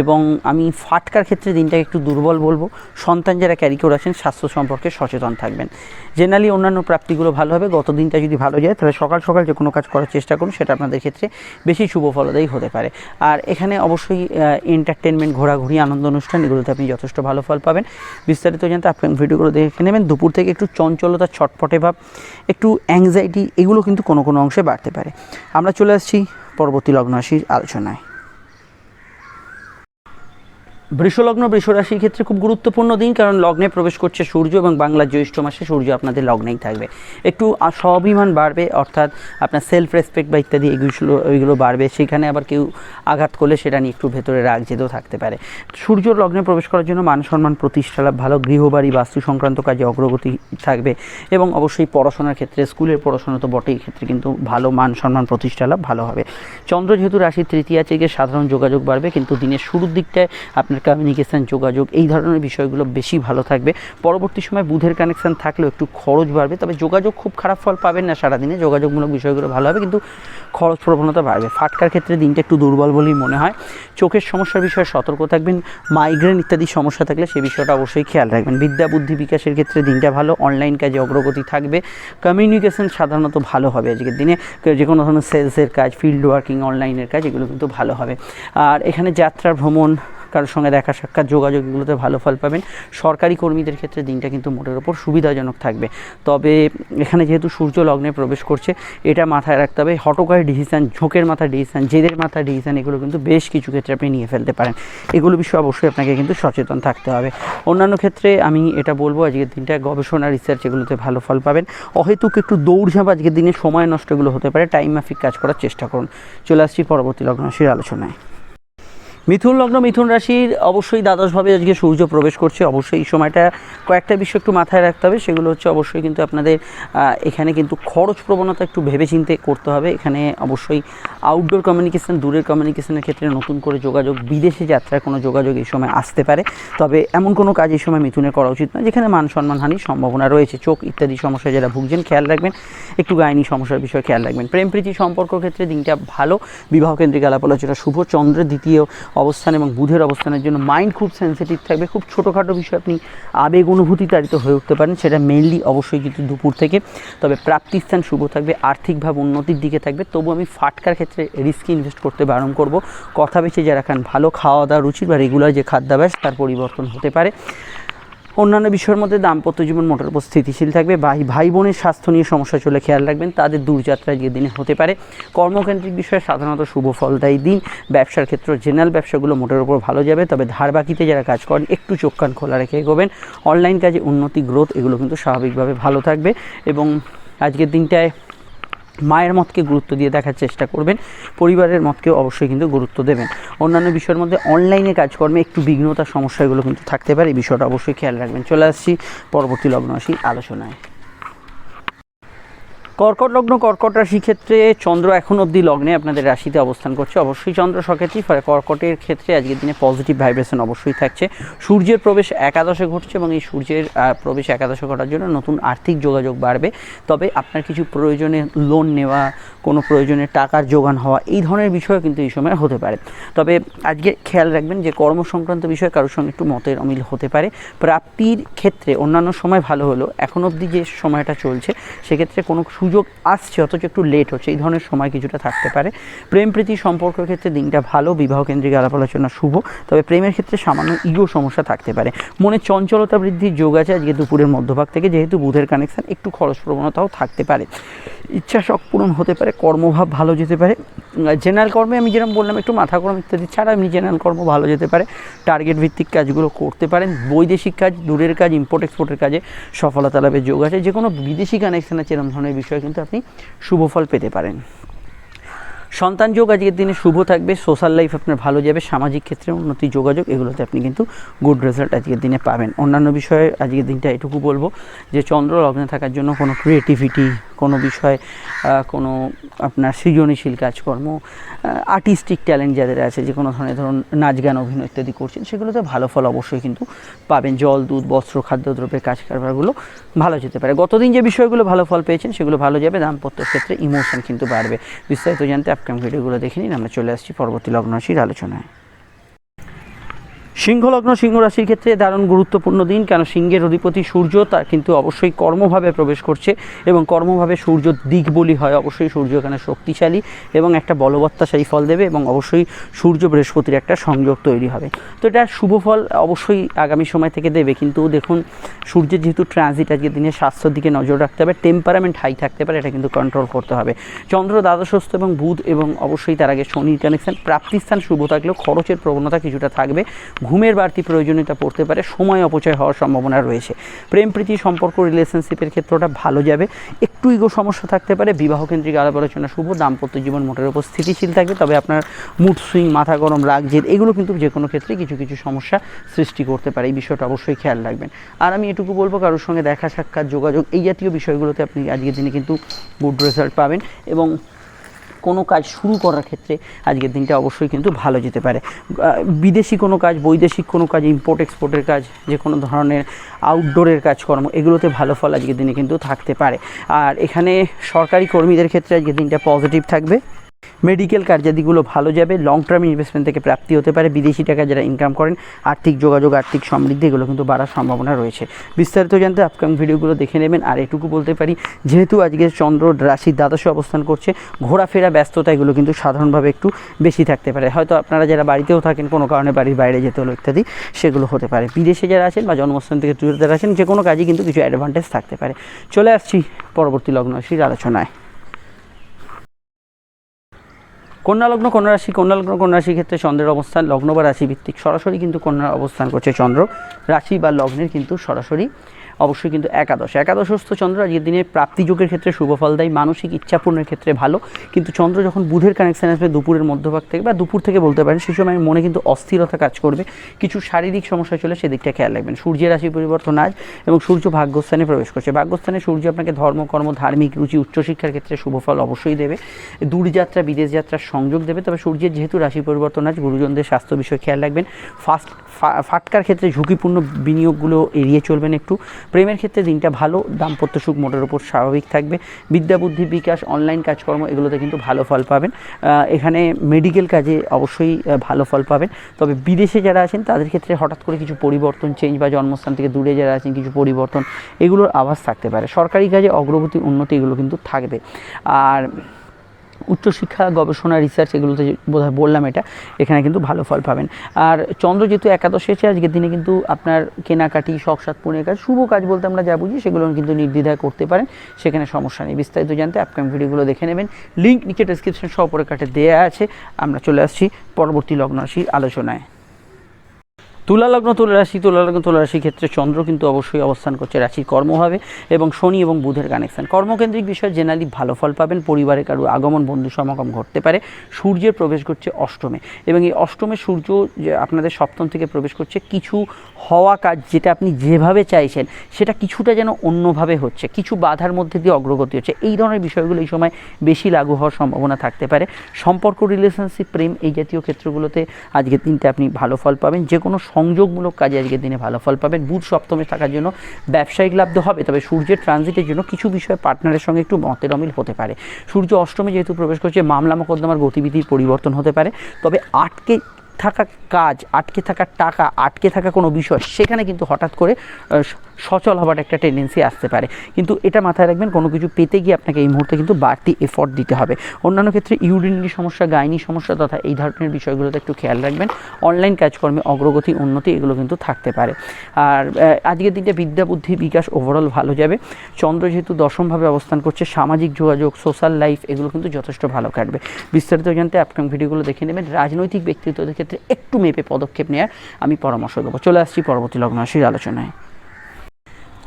[SPEAKER 1] এবং আমি ফাটকার ক্ষেত্রে দিনটাকে একটু দুর্বল বলব। সন্তান যারা ক্যারি করে আছেন স্বাস্থ্য সম্পর্কে সচেতন থাকবেন। জেনারেলি অন্যান্য প্রাপ্তিগুলো ভালো হবে। গত দিনটা যদি ভালো যায়, তাহলে সকাল সকাল যে কোনো কাজ করার চেষ্টা করুন, সেটা আপনাদের ক্ষেত্রে বেশি শুভ ফলদায়ী হতে পারে। আর এখানে অবশ্যই এন্টারটেনমেন্ট ঘোরাঘুরি, আনন্দ অনুষ্ঠান, এগুলোতে আপনি যথেষ্ট ভালো ফল পাবেন। বিস্তারিত জানতে আপনি ভিডিওগুলো দেখে নেবেন। দুপুর থেকে একটু চঞ্চলতা, ছটপটে ভাব, একটু অ্যাংজাইটি এগুলো কিন্তু কোনো কোনো অংশে বাড়তে পারে। আমরা চলে আসছি পরবর্তী লগ্ন রাশির আলোচনায়। বৃষলগ্ন বৃষরাশির ক্ষেত্রে খুব গুরুত্বপূর্ণ দিন, কারণ লগ্নে প্রবেশ করছে সূর্য এবং বাংলার জ্যৈষ্ঠ মাসে সূর্য আপনাদের লগ্নেই থাকবে। একটু স্বাভিমান বাড়বে, অর্থাৎ আপনার সেলফ রেসপেক্ট বা ইত্যাদি এগুলো, ওইগুলো বাড়বে। সেখানে আবার কেউ আঘাত করলে সেটা নিয়ে একটু ভেতরে রাগ জেদেও থাকতে পারে। সূর্য লগ্নে প্রবেশ করার জন্য মান সম্মান, প্রতিষ্ঠা লাভ ভালো, গৃহবাড়ি, বাস্তু সংক্রান্ত কাজে অগ্রগতি থাকবে এবং অবশ্যই পড়াশোনার ক্ষেত্রে, স্কুলের পড়াশোনা তো বটেই ক্ষেত্রে কিন্তু ভালো মান সম্মান, প্রতিষ্ঠা লাভ ভালো হবে। চন্দ্র যেহেতু রাশির তৃতীয় গিয়ে সাধারণ যোগাযোগ বাড়বে, কিন্তু দিনের শুরুর দিকটায় আপনার কমিউনিকেশান যোগাযোগ, এই ধরনের বিষয়গুলো বেশি ভালো থাকবে। পরবর্তী সময় বুধের কানেকশান থাকলেও একটু খরচ বাড়বে, তবে যোগাযোগ খুব খারাপ ফল পাবেন না সারাদিনে। যোগাযোগমূলক বিষয়গুলো ভালো হবে, কিন্তু খরচ প্রবণতা বাড়বে। ফাটকার ক্ষেত্রে দিনটা একটু দুর্বল বলেই মনে হয়। চোখের সমস্যার বিষয়ে সতর্ক থাকবেন। মাইগ্রেন ইত্যাদি সমস্যা থাকলে সে বিষয়টা অবশ্যই খেয়াল রাখবেন। বিদ্যা বুদ্ধি বিকাশের ক্ষেত্রে দিনটা ভালো অনলাইন কাজে অগ্রগতি থাকবে। কমিউনিকেশন সাধারণত ভালো হবে আজকের দিনে। যে কোনো ধরনের সেলসের কাজ ফিল্ড ওয়ার্কিং অনলাইনের কাজ, এগুলো কিন্তু ভালো হবে। আর এখানে যাত্রা ভ্রমণ কারোর সঙ্গে দেখা সাক্ষাৎ যোগাযোগ এগুলোতে ভালো ফল পাবেন। সরকারি কর্মীদের ক্ষেত্রে দিনটা কিন্তু মোটের ওপর সুবিধাজনক থাকবে। তবে এখানে যেহেতু সূর্য লগ্নে প্রবেশ করছে, এটা মাথায় রাখতে হবে। হটকার ডিসিশান, ঝোঁকের মাথা ডিসিশান, জেদের মাথা ডিসিশান, এগুলো কিন্তু বেশ কিছু ক্ষেত্রে আপনি নিয়ে ফেলতে পারেন। এগুলো বিষয়ে অবশ্যই আপনাকে কিন্তু সচেতন থাকতে হবে। অন্যান্য ক্ষেত্রে আমি এটা বলব, আজকের দিনটা গবেষণা রিসার্চ এগুলোতে ভালো ফল পাবেন। অহেতুক একটু দৌড়ঝাঁপ আজকের দিনে সময় নষ্টগুলো হতে পারে। টাইম মাফিক কাজ করার চেষ্টা করুন। চলে আসছি পরবর্তী লগ্ন রাশির আলোচনায়। মিথুন লগ্ন, মিথুন রাশির অবশ্যই দ্বাদশভাবে আজকে সূর্য প্রবেশ করছে। অবশ্যই এই সময়টা কয়েকটা বিষয় একটু মাথায় রাখতে হবে। সেগুলো হচ্ছে অবশ্যই কিন্তু আপনাদের এখানে কিন্তু খরচ প্রবণতা একটু ভেবেচিন্তে করতে হবে। এখানে অবশ্যই আউটডোর কমিউনিকেশন দূরের কমিউনিকেশনের ক্ষেত্রে নতুন করে যোগাযোগ, বিদেশে যাত্রার কোনো যোগাযোগ এই সময় আসতে পারে। তবে এমন কোনো কাজ এই সময় মিথুনের করা উচিত নয়, যেখানে মান সম্মানহানির সম্ভাবনা রয়েছে। চোখ ইত্যাদি সমস্যায় যারা ভুগছেন, খেয়াল রাখবেন। একটু গায়নি সমস্যার বিষয়ে খেয়াল রাখবেন। প্রেম প্রীতি সম্পর্ক ক্ষেত্রে দিনটা ভালো। বিবাহ কেন্দ্রিক আলাপ আলোচনা শুভ। চন্দ্রের দ্বিতীয় অবস্থান এবং বুধের অবস্থানের জন্য মাইন্ড খুব সেন্সিটিভ থাকবে। খুব ছোটোখাটো বিষয়ে আপনি আবেগ অনুভূতি তাড়িত হয়ে উঠতে পারেন, সেটা মেনলি অবশ্যই কিন্তু দুপুর থেকে। তবে প্রাপ্তিস্থান শুভ থাকবে, আর্থিকভাবে উন্নতির দিকে থাকবে। তবু আমি ফাটকার ক্ষেত্রে রিস্কি ইনভেস্ট করতে বারণ করব। কথা বেছে যারা খান ভালো খাওয়া দাওয়া রুচির বা রেগুলার যে খাদ্যাভ্যাস, তার পরিবর্তন হতে পারে। অন্যান্য বিষয়ের মধ্যে দাম্পত্য জীবন মোটের উপর স্থিতিশীল থাকবে। ভাই ভাই বোনের স্বাস্থ্য নিয়ে সমস্যা চলে খেয়াল রাখবেন। তাদের দূরযাত্রা যে দিনে হতে পারে। কর্মকেন্দ্রিক বিষয়ে সাধারণত শুভ ফলদায়ী দিন। ব্যবসার ক্ষেত্র জেনারেল ব্যবসাগুলো মোটের উপর ভালো যাবে। তবে ধার বাকিতে যারা কাজ করেন, একটু চোখ কান খোলা রেখে এগোবেন। অনলাইন কাজে উন্নতি গ্রোথ এগুলো কিন্তু স্বাভাবিকভাবে ভালো থাকবে। এবং আজকের দিনটায় মায়ের মতকে গুরুত্ব দিয়ে দেখার চেষ্টা করবেন, পরিবারের মতকেও অবশ্যই কিন্তু গুরুত্ব দেবেন। অন্যান্য বিষয়ের মধ্যে অনলাইনে কাজকর্মে একটু বিঘ্নতার সমস্যাগুলো কিন্তু থাকতে পারে, এই বিষয়টা অবশ্যই খেয়াল রাখবেন। চলে আসছি পরবর্তী লগ্ন আসি আলোচনায়। কর্কট লগ্ন, কর্কট রাশি ক্ষেত্রে চন্দ্র এখন অবধি লগ্নে আপনাদের রাশিতে অবস্থান করছে। অবশ্যই চন্দ্র ফলে কর্কটের ক্ষেত্রে আজকের দিনে পজিটিভ ভাইব্রেশন অবশ্যই থাকছে। সূর্যের প্রবেশ একাদশে ঘটছে এবং এই সূর্যের প্রবেশ একাদশে ঘটার জন্য নতুন আর্থিক যোগাযোগ বাড়বে। তবে আপনার কিছু প্রয়োজনে লোন নেওয়া, কোনো প্রয়োজনে টাকার যোগান হওয়া, এই ধরনের বিষয় কিন্তু এই সময় হতে পারে। তবে আজকে খেয়াল রাখবেন যে কর্ম সংক্রান্ত বিষয়ে কারোর সঙ্গে একটু মতের অমিল হতে পারে। প্রাপ্তির ক্ষেত্রে অন্যান্য সময় ভালো হলো এখন অবধি যে সময়টা চলছে, সেক্ষেত্রে কোনো সুযোগ আসছে, অথচ একটু লেট হচ্ছে। এই ধরনের সময় কিছুটা থাকতে পারে। প্রেম প্রীতি সম্পর্কের ক্ষেত্রে দিনটা ভালো, বিবাহ কেন্দ্রিক আলাপ আলোচনা শুভ, তবে প্রেমের ক্ষেত্রে সামান্য ইগো সমস্যা থাকতে পারে। মনে চঞ্চলতা বৃদ্ধির যোগ আছে আজকে দুপুরের মধ্যভাগ থেকে, যেহেতু বুধের কানেকশান একটু খরচ প্রবণতাও থাকতে পারে। ইচ্ছা শখ পূরণ হতে পারে, কর্মভাব ভালো যেতে পারে। জেনারেল কর্মে আমি যেরকম বললাম, একটু মাথা গরম ইত্যাদি ছাড়া এমনি জেনারেল কর্ম ভালো যেতে পারে। টার্গেট ভিত্তিক কাজগুলো করতে পারেন। বৈদেশিক কাজ, দূরের কাজ ইম্পোর্ট এক্সপোর্টের কাজে সফলতা লাভের যোগ আছে। যে কোনো বিদেশি কানেকশন আছে এরকম ধরনের বিষয়ে কিন্তু আপনি শুভফল পেতে পারেন। সন্তান যোগ, আজকের দিনে শুভ থাকবে, সোশ্যাল লাইফ আপনার ভালো যাবে, সামাজিক ক্ষেত্রে উন্নতি, যোগাযোগ, এগুলোতে আপনি কিন্তু গুড রেজাল্ট আজকের দিনে পাবেন। অন্যান্য বিষয়ে আজকের দিনটা এটুকু বলব যে চন্দ্র লগ্নে থাকার জন্য কোনো ক্রিয়েটিভিটি কোনো বিষয় কোনো আপনার সৃজনশীল কাজকর্ম আর্টিস্টিক ট্যালেন্ট যাদের আছে, যে কোনো ধরনের ধরুন নাচ গান, অভিনয় ইত্যাদি করছেন, সেগুলোতে ভালো ফল অবশ্যই কিন্তু পাবেন। জল, দুধ, বস্ত্র খাদ্যদ্রব্যের কাজ কারবারগুলো ভালো যেতে পারে। গতদিন যে বিষয়গুলো ভালো ফল পেয়েছেন, সেগুলো ভালো যাবে, দাম্পত্য ক্ষেত্রে ইমোশন কিন্তু বাড়বে। বিস্তারিত জানতে আপকাম ভিডিওগুলো দেখে নিন আমরা চলে আসছি পরবর্তী লগ্ন রাশির আলোচনায়। সিংহ লগ্ন সিংহ রাশির ক্ষেত্রে দারুণ গুরুত্বপূর্ণ দিন, কেন সিংহের অধিপতি সূর্য, তা কিন্তু অবশ্যই কর্মভাবে প্রবেশ করছে এবং কর্মভাবে সূর্য দিক বলি হয়। অবশ্যই সূর্য এখানে শক্তিশালী এবং একটা বলবত্তাশালী ফল দেবে এবং অবশ্যই সূর্য বৃহস্পতির একটা সংযোগ তৈরি হবে। তো এটা শুভ ফল অবশ্যই আগামী সময় থেকে দেবে। কিন্তু দেখুন, সূর্যের যেহেতু ট্রানজিট আজকের দিনে স্বাস্থ্যের দিকে নজর রাখতে হবে টেম্পারামেন্ট হাই থাকতে পারে, এটা কিন্তু কন্ট্রোল করতে হবে। চন্দ্র দ্বাদশস্থ এবং বুধ এবং অবশ্যই তার আগে শনির কানেকশন প্রাপ্তিস্থান শুভ থাকলেও খরচের প্রবণতা কিছুটা থাকবে। ঘুমের বাড়তি প্রয়োজনীয়তা পড়তে পারে, সময় অপচয় হওয়ার সম্ভাবনা রয়েছে। প্রেম, প্রীতি সম্পর্ক রিলেশনশিপের ক্ষেত্রটা ভালো যাবে। একটু ইগো সমস্যা থাকতে পারে বিবাহ কেন্দ্রিক আলাপ আলোচনা শুভ, দাম্পত্য জীবন মোটের উপর স্থিতিশীল থাকবে তবে আপনার মুড সুইং মাথা গরম, রাগ, জেদ, এগুলো কিন্তু যে কোনো ক্ষেত্রে কিছু কিছু সমস্যা সৃষ্টি করতে পারে। এই বিষয়টা অবশ্যই খেয়াল রাখবেন। আর আমি এটুকু বলব, কারোর সঙ্গে দেখা, সাক্ষাৎ, যোগাযোগ এই জাতীয় বিষয়গুলোতে আপনি আজকের দিনে কিন্তু গুড রেজাল্ট পাবেন এবং কোনো কাজ শুরু করার ক্ষেত্রে আজকের দিনটা অবশ্যই কিন্তু ভালো যেতে পারে। বিদেশি কোনো কাজ, বৈদেশিক কোনো কাজ ইম্পোর্ট এক্সপোর্টের কাজ যে কোনো ধরনের আউটডোরের কাজকর্ম, এগুলোতে ভালো ফল আজকের দিনে কিন্তু থাকতে পারে। আর এখানে সরকারি কর্মীদের ক্ষেত্রে আজকের দিনটা পজিটিভ থাকবে। মেডিকেল কার্যাদিগুলো ভালো যাবে লং টার্ম ইনভেস্টমেন্ট থেকে প্রাপ্তি হতে পারে, বিদেশি টাকা যারা ইনকাম করেন, আর্থিক যোগাযোগ, আর্থিক সমৃদ্ধি, এগুলো কিন্তু বাড়ার সম্ভাবনা রয়েছে। বিস্তারিত জানতে আপকামিং ভিডিওগুলো দেখে নেবেন, আর এটুকু বলতে পারি, যেহেতু আজকে চন্দ্র রাশির দ্বাদশে অবস্থান করছে, ঘোরাফেরা, ব্যস্ততা, এগুলো কিন্তু সাধারণভাবে একটু বেশি থাকতে পারে। হয়তো আপনারা যারা বাড়িতেও থাকেন, কোনো কারণে বাড়ির বাইরে যেতে হলো ইত্যাদি, সেগুলো হতে পারে। বিদেশে যারা আছেন বা জন্মস্থান থেকে দূরে যারা আছেন যে কোনো কাজে কিন্তু কিছু অ্যাডভান্টেজ থাকতে পারে। চলে আসছি পরবর্তী লগ্ন আলোচনায়। কন্যা লগ্ন, কন্যা রাশি, কন্যা লগ্ন, কন্যা রাশির ক্ষেত্রে চন্দ্রের অবস্থান, লগ্ন বা রাশি ভিত্তিক সরাসরি কিন্তু কন্যার অবস্থান করছে চন্দ্র। রাশি বা লগ্নের কিন্তু সরাসরি অবশ্যই কিন্তু একাদশ। একাদশস্থ চন্দ্র, আজকের দিনে প্রাপ্তিযোগের ক্ষেত্রে শুভফল দেয়। মানসিক ইচ্ছাপূর্ণের ক্ষেত্রে ভালো। কিন্তু চন্দ্র যখন বুধের কানেকশন আসবে দুপুরের মধ্যভাগ থেকে বা দুপুর থেকে বলতে পারেন সেই সময় মনে কিন্তু অস্থিরতা কাজ করবে। কিছু শারীরিক সমস্যা চলে সেদিকটা খেয়াল রাখবেন। সূর্যের রাশি পরিবর্তন আজ এবং সূর্য ভাগ্যস্থানে প্রবেশ করছে। ভাগ্যস্থানে সূর্য আপনাকে ধর্মকর্ম ধার্মিক, রুচি, উচ্চশিক্ষার ক্ষেত্রে শুভফল অবশ্যই দেবে। দূরযাত্রা বিদেশ যাত্রার সংযোগ দেবে। তবে সূর্যের যেহেতু রাশি পরিবর্তন আজ, গুরুজনদের স্বাস্থ্য বিষয়ে খেয়াল রাখবেন। ফাস্ট ফাটকার ক্ষেত্রে ঝুঁকিপূর্ণ বিনিয়োগগুলো এড়িয়ে চলবেন একটু। প্রেমের ক্ষেত্রে দিনটা ভালো, দাম্পত্য সুখ মোটের ওপর স্বাভাবিক থাকবে। বিদ্যা, বুদ্ধি, বিকাশ অনলাইন কাজকর্ম এগুলোতে কিন্তু ভালো ফল পাবেন। এখানে মেডিকেল কাজে অবশ্যই ভালো ফল পাবেন। তবে বিদেশে যারা আছেন, তাদের ক্ষেত্রে হঠাৎ করে কিছু পরিবর্তন চেঞ্জ বা জন্মস্থান থেকে দূরে যারা আছেন, কিছু পরিবর্তন, এগুলোর আভাস থাকতে পারে। সরকারি কাজে অগ্রগতি উন্নতি এগুলো কিন্তু থাকবে। আর উচ্চশিক্ষা, গবেষণা রিসার্চ এগুলোতে বোধহয় বললাম এটা, এখানে কিন্তু ভালো ফল পাবেন। আর চন্দ্র যেহেতু একাদশে আছে আজকের দিনে কিন্তু আপনার কেনাকাটি, শখ সাত পুনের কাজ, শুভ কাজ বলতে আমরা যা বুঝি সেগুলো কিন্তু নির্দ্বিধায় করতে পারেন, সেখানে সমস্যা নেই। বিস্তারিত জানতে আপকামিং ভিডিওগুলো দেখে নেবেন। লিঙ্ক নিচে ডিসক্রিপশন সহ পরে কাটে দেওয়া আছে। আমরা চলে আসছি পরবর্তী লগ্ন আলোচনায়। তুলা লগ্ন তুলালগ্ন রাশি, তুলা লগ্ন, তুলা রাশির ক্ষেত্রে চন্দ্র কিন্তু অবশ্যই অবস্থান করছে, রাশির হবে এবং শনি এবং বুধের কানেকশন কর্মকেন্দ্রিক বিষয়ে জেনারেলি ভালো ফল পাবেন, পরিবারে কারও আগমন, বন্ধু সমাগম ঘটতে পারে, সূর্যের প্রবেশ করছে অষ্টমে এবং এই অষ্টমে সূর্য আপনাদের সপ্তম থেকে প্রবেশ করছে, কিছু হওয়া কাজ যেটা আপনি যেভাবে চাইছেন, সেটা কিছুটা যেন অন্যভাবে হচ্ছে, কিছু বাধার মধ্যে দিয়ে অগ্রগতি হচ্ছে। এই ধরনের বিষয়গুলো এই সময় বেশি লাগু হওয়ার সম্ভাবনা থাকতে পারে। সম্পর্ক রিলেশনশিপ প্রেম এই জাতীয় ক্ষেত্রগুলোতে আজকের দিনটা আপনি ভালো ফল পাবেন। যে কোনো সংযোগমূলক কাজে আজকের দিনে ভালো ফল পাবেন। বুধ সপ্তমে থাকার জন্য ব্যবসায়িক লাভ তো হবে, তবে সূর্যের ট্রানজিটের জন্য কিছু বিষয়ে পার্টনারের সঙ্গে একটু মতের অমিল হতে পারে। সূর্য অষ্টমে যেহেতু প্রবেশ করছে, মামলা মোকদ্দমার গতিবিধির পরিবর্তন হতে পারে। তবে আটকে থাকা কাজ, আটকে থাকা টাকা, আটকে থাকা কোনো বিষয়, সেখানে কিন্তু হঠাৎ করে সচল হবার একটা টেন্ডেন্সি আসতে পারে। কিন্তু এটা মাথায় রাখবেন, কোনো কিছু পেতে গিয়ে আপনাকে এই মুহূর্তে কিন্তু বাড়তি এফর্ট দিতে হবে। অন্যান্য ক্ষেত্রে ইউরিনারি সমস্যা গাইনি সমস্যা তথা এই ধরনের বিষয়গুলোতে একটু খেয়াল রাখবেন। অনলাইন কাজকর্মে অগ্রগতি, উন্নতি, এগুলো কিন্তু থাকতে পারে। আর আজকের দিনটা বিদ্যা, বুদ্ধি, বিকাশ ওভারঅল ভালো যাবে। চন্দ্র যেহেতু দশমভাবে অবস্থান করছে, সামাজিক যোগাযোগ সোশ্যাল লাইফ এগুলো কিন্তু যথেষ্ট ভালো কাটবে। বিস্তারিত জানতে আপকামিং ভিডিওগুলো দেখে নেবেন। রাজনৈতিক ব্যক্তিত্বদের ক্ষেত্রে একটু মেপে পদক্ষেপ নেওয়ার আমি পরামর্শ দেবো। চলে আসছি পরবর্তী লগ্ন রাশির আলোচনায়।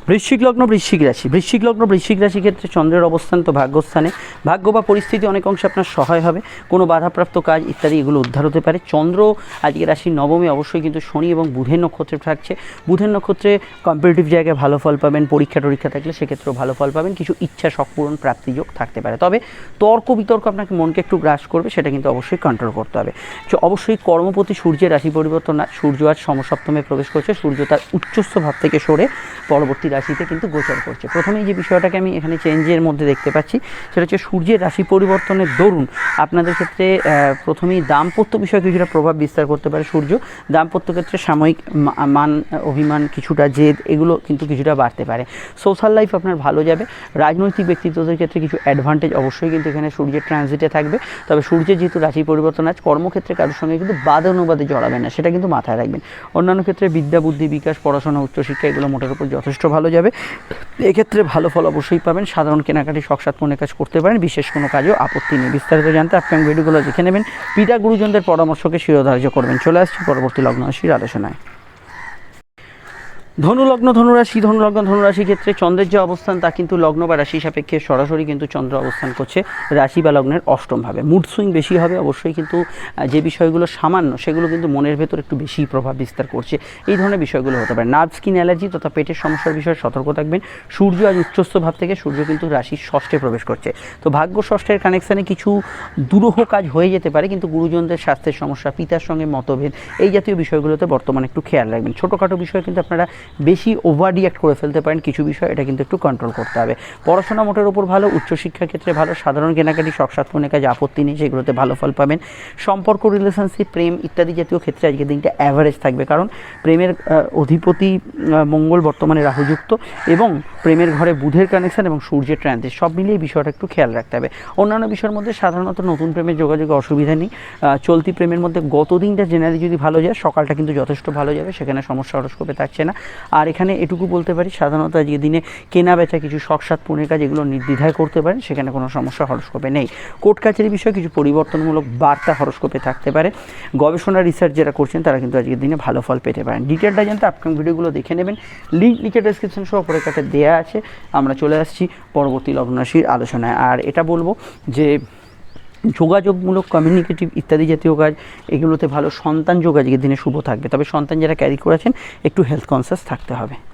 [SPEAKER 1] বৃশ্চিক লগ্ন, বৃশ্চিক রাশি। বৃশ্চিক লগ্ন, বৃশ্চিক রাশি ক্ষেত্রে চন্দ্রের অবস্থান তো ভাগ্যস্থানে। ভাগ্য বা পরিস্থিতি অনেক অংশে আপনার সহায় হবে। কোনো বাধাপ্রাপ্ত কাজ ইত্যাদি এগুলো উদ্ধার হতে পারে। চন্দ্র আজকে রাশির নবমে, অবশ্যই কিন্তু শনি এবং বুধের নক্ষত্রে থাকছে। বুধের নক্ষত্রে কম্পিটিটিভ জায়গায় ভালো ফল পাবেন, পরীক্ষা টরীক্ষা থাকলে সেক্ষেত্রেও ভালো ফল পাবেন। কিছু ইচ্ছা শখ প্রাপ্তিযোগ থাকতে পারে। তবে তর্ক বিতর্ক আপনাকে মনকে একটু গ্রাস করবে, সেটা কিন্তু অবশ্যই কন্ট্রোল করতে হবে। অবশ্যই কর্মপতি সূর্যের রাশি পরিবর্তন না, সূর্য আজ সমসপ্তমে প্রবেশ করছে। সূর্য তার উচ্চস্থ ভাব থেকে সরে পরবর্তী রাশিতে কিন্তু গোচর করছে। প্রথমেই যে বিষয়টাকে আমি এখানে চেঞ্জের মধ্যে দেখতে পাচ্ছি, সেটা হচ্ছে সূর্যের রাশি পরিবর্তনের দরুন আপনাদের ক্ষেত্রে প্রথমেই দাম্পত্য বিষয়ে কিছুটা প্রভাব বিস্তার করতে পারে সূর্য। দাম্পত্য ক্ষেত্রে সাময়িক মান, অভিমান, কিছুটা জেদ, এগুলো কিন্তু কিছুটা বাড়তে পারে। সোশ্যাল লাইফ আপনার ভালো যাবে। রাজনৈতিক ব্যক্তিত্বদের ক্ষেত্রে কিছু অ্যাডভান্টেজ অবশ্যই কিন্তু এখানে সূর্যের ট্রানজিটে থাকবে। তবে সূর্যের যেহেতু রাশি পরিবর্তন আছে, কর্মক্ষেত্রে কারোর সঙ্গে কিন্তু বাদ অনুবাদে জড়াবেন না, সেটা কিন্তু মাথায় রাখবেন। অন্যান্য ক্ষেত্রে বিদ্যা, বুদ্ধি, বিকাশ, পড়াশোনা, উচ্চশিক্ষা, এগুলো মোটের উপর যথেষ্ট ভালো যাবে। এক্ষেত্রে ভালো ফল অবশ্যই পাবেন। সাধারণ কেনাকাটি শখসাত মনে কাজ করতে পারেন। বিশেষ কোনো কাজেও আপত্তি নেই। বিস্তারিত জানতে আপনি ভিডিওগুলো দেখে নেবেন। পিতা গুরুজনদের পরামর্শকে শিরোধার্য করবেন। চলে আসছি পরবর্তী লগ্ন আলোচনায়। ধনুলগ্ন ধনুরাশি ধনুলগ্ন ধনুরাশি ক্ষেত্রে চন্দ্রের যে অবস্থান, তা কিন্তু লগ্ন বা রাশি সাপেক্ষে সরাসরি কিন্তু চন্দ্র অবস্থান করছে। রাশি বা লগ্নের অষ্টমভাবে মুড সুইং বেশি হবে, অবশ্যই কিন্তু যে বিষয়গুলো সামান্য, সেগুলো কিন্তু মনের ভেতর একটু বেশি প্রভাব বিস্তার করছে। এই ধরনের বিষয়গুলো হতে পারে। নার্ভ স্কিন অ্যালার্জি তথা পেটের সমস্যার বিষয়ে সতর্ক থাকবেন। সূর্য আজ উচ্চস্থ ভাব থেকে সূর্য কিন্তু রাশির ষষ্ঠে প্রবেশ করছে। তো ভাগ্য ষষ্ঠের কানেকশানে কিছু দুরূহ কাজ হয়ে যেতে পারে, কিন্তু গুরুজনদের স্বাস্থ্যের সমস্যা, পিতার সঙ্গে মতভেদ, এই জাতীয় বিষয়গুলোতে বর্তমানে একটু খেয়াল রাখবেন। ছোটোখাটো বিষয়ে কিন্তু আপনারা বেশি ওভার রিয়াক্ট করে ফেলতে পারেন কিছু বিষয়, এটা কিন্তু একটু কন্ট্রোল করতে হবে। পড়াশোনা মোটের উপর ভালো, উচ্চশিক্ষার ক্ষেত্রে ভালো, সাধারণ কেনাকাটি, শখ সাতপূর্ণের কাজে, আপত্তি নেই, সেগুলোতে ভালো ফল পাবেন। সম্পর্ক রিলেশনশিপ প্রেম ইত্যাদি জাতীয় ক্ষেত্রে আজকের দিনটা অ্যাভারেজ থাকবে, কারণ প্রেমের অধিপতি মঙ্গল বর্তমানে রাহুযুক্ত এবং প্রেমের ঘরে বুধের কানেকশন এবং সূর্যের ট্রানজিট সব মিলিয়ে বিষয়টা একটু খেয়াল রাখতে হবে। অন্যান্য বিষয়ের মধ্যে সাধারণত নতুন প্রেমের যোগাযোগে অসুবিধা নেই। চলতি প্রেমের মধ্যে গত দিনটা জেনারেলি যদি ভালো যায়, সকালটা কিন্তু যথেষ্ট ভালো যাবে, সেখানে সমস্যা হরস্কোপে থাকছে না। আর এখানে এটুকু বলতে পারি, সাধারণত আজকের দিনে কেনা বেচা কিছু শখসাত পুনের কাজ এগুলো নির্দ্বিধায় করতে পারেন, সেখানে কোনো সমস্যা হরস্কোপে নেই। কোর্ট কাছারি বিষয়ে কিছু পরিবর্তনমূলক বার্তা হরস্কোপে থাকতে পারে। গবেষণা রিসার্চ যারা করছেন, তারা কিন্তু আজকের দিনে ভালো ফল পেতে পারেন। ডিটেলটা জানতে আপকামিং ভিডিওগুলো দেখে নেবেন। লিঙ্ক নিচে ডেসক্রিপশন সহ পরে কাটে দেওয়া আছে। আমরা চলে আসছি পরবর্তী লগ্নরাশির আলোচনায়। আর এটা বলব যে যোগাযোগমূলক কমিউনিকেটিভ ইত্যাদি জাতীয় কাজ, এগুলোতে ভালো সন্তান যোগ আজকের দিনে শুভ থাকবে। তবে সন্তান যারা ক্যারি করেছেন, একটু হেলথ কনসিয়াস থাকতে হবে।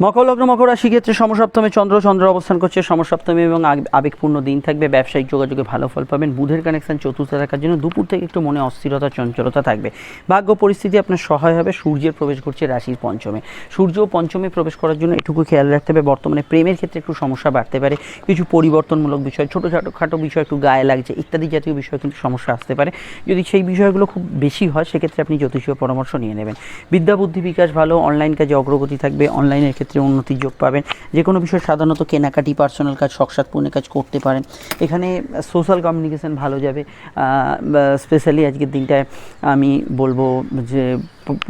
[SPEAKER 1] মকর লগ্ন মকর রাশি ক্ষেত্রে সমসপ্তমে চন্দ্র চন্দ্র অবস্থান করছে। সমসপ্তমী এবং আবেগপূর্ণ দিন থাকবে। ব্যবসায়িক যোগাযোগে ভালো ফল পাবেন। বুধের কানেকশন চতুর্থ থাকার জন্য দুপুর থেকে একটু মনে অস্থিরতা, চঞ্চলতা থাকবে। ভাগ্য পরিস্থিতি আপনার সহায় হবে। সূর্যের প্রবেশ করছে রাশির পঞ্চমে। সূর্য পঞ্চমে প্রবেশ করার জন্য এটুকু খেয়াল রাখতে হবে। বর্তমানে প্রেমের ক্ষেত্রে একটু সমস্যা বাড়তে পারে। কিছু পরিবর্তনমূলক বিষয়, ছোটো ছোটো খাটো বিষয় একটু গায়ে লাগছে। ইত্যাদি জাতীয় বিষয় কিন্তু সমস্যা আসতে পারে। যদি সেই বিষয়গুলো খুব বেশি হয়, সেক্ষেত্রে আপনি জ্যোতিষীয় পরামর্শ নিয়ে নেবেন। বিদ্যা, বুদ্ধি বিকাশ ভালো। অনলাইন কাজে অগ্রগতি থাকবে। অনলাইনের ক্ষেত্রে উন্নতির যোগ পাবেন। যে কোনো বিষয়ে সাধারণত কেনাকাটি পার্সোনাল কাজ শখসাত কাজ করতে পারেন। এখানে সোশ্যাল কমিউনিকেশান ভালো যাবে। স্পেশালি আজকের দিনটায় আমি বলব যে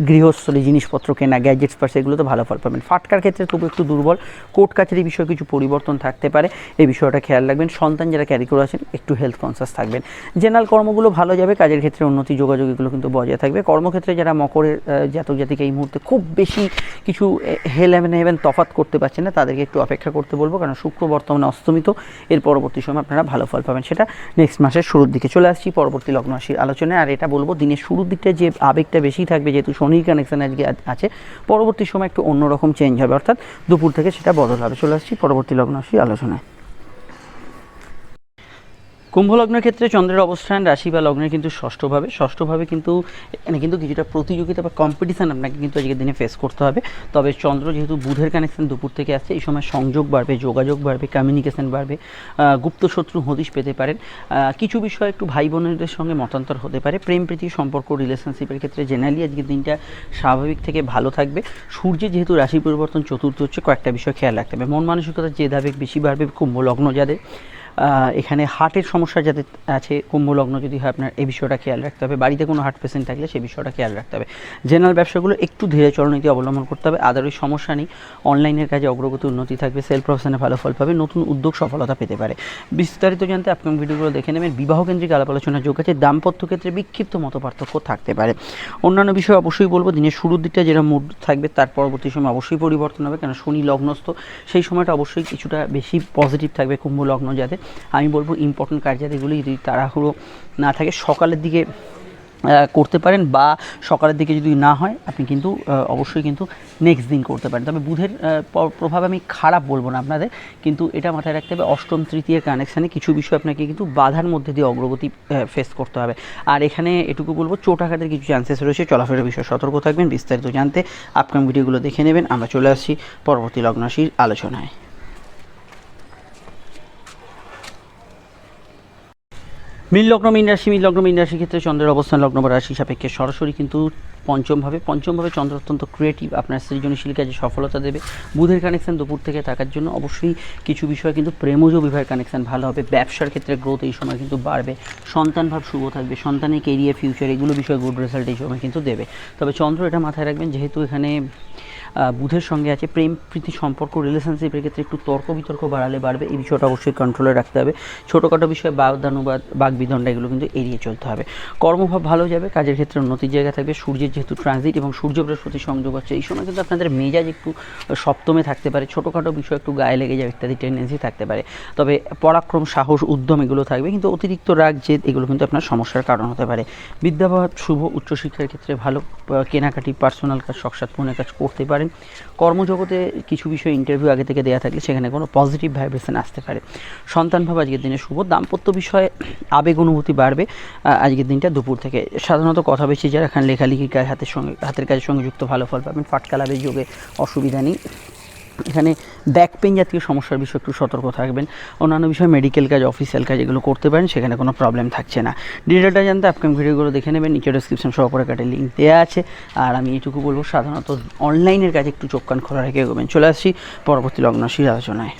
[SPEAKER 1] গৃহস্থলী জিনিসপত্র কেনা গ্যাজেটস পার্স এগুলো তো ভালো ফল পাবেন। ফাটকার ক্ষেত্রে তবু একটু দুর্বল। কোর্ট কাছারি বিষয়ে কিছু পরিবর্তন থাকতে পারে। এই বিষয়টা খেয়াল রাখবেন। সন্তান যারা ক্যারি করে আছেন, একটু হেলথ কনসাস থাকবেন। জেনারেল কর্মগুলো ভালো যাবে, কাজের ক্ষেত্রে উন্নতি যোগাযোগ এগুলো কিন্তু বজায় থাকবে। কর্মক্ষেত্রে যারা মকরের জাতক জাতিকে এই মুহূর্তে খুব বেশি কিছু হেল হেভেন তফাত করতে পারছেন না, তাদেরকে একটু অপেক্ষা করতে বলব। কারণ শুক্র বর্তমানে অস্তমিত এর পরবর্তী সময় আপনারা ভালো ফল পাবেন। সেটা নেক্সট মাসের শুরুর দিকে চলে আসছি। পরবর্তী লগ্ন আলোচনায়। আর এটা বলব, দিনের শুরুর দিকটা যে আবেগটা বেশি থাকবে যেহেতু শনির কানেকশান আজকে আছে, পরবর্তী সময় একটু অন্যরকম চেঞ্জ হবে। অর্থাৎ দুপুর থেকে সেটা বদল হবে। চলে আসছি পরবর্তী লগ্ন আসি আলোচনায়। কুম্ভ লগ্নের ক্ষেত্রে চন্দ্রের অবস্থান রাশি বা লগ্নের কিন্তু ষষ্ঠভাবে। ষষ্ঠভাবে কিন্তু এখানে কিন্তু কিছুটা প্রতিযোগিতা বা কম্পিটিশান আপনাকে কিন্তু আজকের দিনে ফেস করতে হবে। তবে চন্দ্র যেহেতু বুধের কানেকশন দুপুর থেকে আসছে, এই সময় সংযোগ বাড়বে, যোগাযোগ বাড়বে কমিউনিকেশন বাড়বে গুপ্ত শত্রু হদিশ পেতে পারেন। কিছু বিষয় একটু ভাই বোনেদের সঙ্গে মতান্তর হতে পারে। প্রেম, প্রীতি, সম্পর্ক রিলেশনশিপের ক্ষেত্রে জেনারেলি আজকের দিনটা স্বাভাবিক থেকে ভালো থাকবে। সূর্যের যেহেতু রাশি পরিবর্তন চতুর্থ হচ্ছে, কয়েকটা বিষয় খেয়াল রাখতে হবে। মন মানসিকতা জেদাবেগ বেশি বাড়বে কুম্ভ লগ্ন যাদের। এখানে হার্টের সমস্যা যাদের আছে, কুম্ভলগ্ন যদি হয়, আপনার এই বিষয়টা খেয়াল রাখতে হবে। বাড়িতে কোনো হার্ট পেশেন্ট থাকলে সেই বিষয়টা খেয়াল রাখতে হবে। জেনারেল ব্যবসাগুলো একটু ধীরে চলনীতি অবলম্বন করতে হবে। আদারই সমস্যা নেই। অনলাইনের কাজে অগ্রগতি উন্নতি থাকবে সেলফ প্রফেশনে ভালো ফল পাবে, নতুন উদ্যোগ সফলতা পেতে পারে। বিস্তারিত জানতে আপকামিং ভিডিওগুলো দেখে নেবেন। বিবাহ কেন্দ্রিক আলাপ আলোচনার যোগ আছে। দাম্পত্য ক্ষেত্রে বিক্ষিপ্ত মত পার্থক্য থাকতে পারে। অন্যান্য বিষয় অবশ্যই বলব, দিনের শুরুর দিকটা যেটা মুড থাকবে, তার পরবর্তী সময় অবশ্যই পরিবর্তন হবে। কেন শনি লগ্নস্থ, সেই সময়টা অবশ্যই কিছুটা বেশি পজিটিভ থাকবে কুম্ভ লগ্ন যাদের আমি বলব ইম্পর্টেন্ট কার্যাদিগুলি যদি তাড়াহুড়ো না থাকে, সকালের দিকে করতে পারেন বা সকালের দিকে যদি না হয়, আপনি কিন্তু অবশ্যই কিন্তু নেক্সট দিন করতে পারেন। তবে বুধের প্রভাব আমি খারাপ বলব না আপনাদের, কিন্তু এটা মাথায় রাখতে হবে অষ্টম তৃতীয় কানেকশানে কিছু বিষয় আপনাকে কিন্তু বাধার মধ্যে দিয়ে অগ্রগতি ফেস করতে হবে। আর এখানে এটুকু বলব, চোট আঘাতের কিছু চান্সেস রয়েছে, চলাফেরার বিষয়ে সতর্ক থাকবেন, বিস্তারিত জানতে আপকামিং ভিডিওগুলো দেখে নেবেন। আমরা চলে আসছি পরবর্তী লগ্নরাশির আলোচনায়। মীন লগ্ন, মীন রাশি, মীন লগ্ন, মীন রাশির ক্ষেত্রে চন্দ্রের অবস্থান, লগ্ন বা রাশি সাপেক্ষে সরাসরি কিন্তু পঞ্চমভাবে পঞ্চমভাবে চন্দ্র অত্যন্ত ক্রিয়েটিভ আপনার সৃজনশীল কাজে সফলতা দেবে। বুধের কানেকশন দুপুর থেকে থাকার জন্য অবশ্যই কিছু বিষয় কিন্তু প্রেমজ বিবাহের কানেকশন ভালো হবে। ব্যবসার ক্ষেত্রে গ্রোথ এই সময় কিন্তু বাড়বে। সন্তান ভাব শুভ থাকবে। সন্তানের কেরিয়ার ফিউচার এগুলো বিষয়ে গুড রেজাল্ট এই সময় কিন্তু দেবে। তবে চন্দ্র এটা মাথায় রাখবেন, যেহেতু এখানে বুধের সঙ্গে আছে প্রেম, প্রীতি সম্পর্ক রিলেশনশিপের ক্ষেত্রে একটু তর্ক বিতর্ক বাড়ালে বাড়বে। এই বিষয়টা অবশ্যই কন্ট্রোলে রাখতে হবে। ছোটোখাটো বিষয়ে বাগদানুবাদ বাগ বিদণ্ডা এগুলো কিন্তু এড়িয়ে চলতে হবে। কর্মভাব ভালো যাবে, কাজের ক্ষেত্রে উন্নতির জায়গা থাকবে। সূর্যের যেহেতু ট্রানজিট এবং সূর্য বৃহস্পতি সংযোগ হচ্ছে, এই সময় কিন্তু আপনাদের মেজাজ একটু সপ্তমে থাকতে পারে। ছোটোখাটো বিষয় একটু গায়ে লেগে যাবে, ইত্যাদি টেন্ডেন্সি থাকতে পারে। তবে পরাক্রম, সাহস, উদ্যম এগুলো থাকবে। কিন্তু অতিরিক্ত রাগ, জেদ এগুলো কিন্তু আপনার সমস্যার কারণ হতে পারে। বিদ্যাভাব, শুভ, উচ্চশিক্ষার ক্ষেত্রে ভালো কেনাকাটি পার্সোনাল কাজ শখসাত কাজ করতে পারেন। কর্মজগতে কিছু বিষয়ে ইন্টারভিউ আগে থেকে দেওয়া থাকলে সেখানে কোনো পজিটিভ ভাইব্রেশন আসতে পারে। সন্তান ভাব আজকের দিনে শুভ। দাম্পত্য বিষয়ে আবেগ অনুভূতি বাড়বে। আজকের দিনটা দুপুর থেকে। সাধারণত কথা বেশি যারা এখানে লেখালেখি হাতের সঙ্গে, হাতের কাজের সঙ্গে যুক্ত, ভালো ফল পাবেন। ফাটকা লাভের যোগে অসুবিধা নেই। এখানে ব্যাক পেন জাতীয় সমস্যার বিষয়ে একটু সতর্ক থাকবেন। অন্যান্য বিষয়ে মেডিকেল কাজ অফিসিয়াল কাজ এগুলো করতে পারেন, সেখানে কোনো প্রবলেম থাকছে না। ডিটেলটা জানতে আপকামিং ভিডিওগুলো দেখে নেবেন নিচে ডিসক্রিপশন সহকারে কাটে লিঙ্ক দেওয়া আছে। আর আমি এটুকু বলব, সাধারণত অনলাইনের কাজে একটু চোখ কান খোলা রেখে এগোবেন। চলে আসছি পরবর্তী লগ্নশীল আলোচনায়।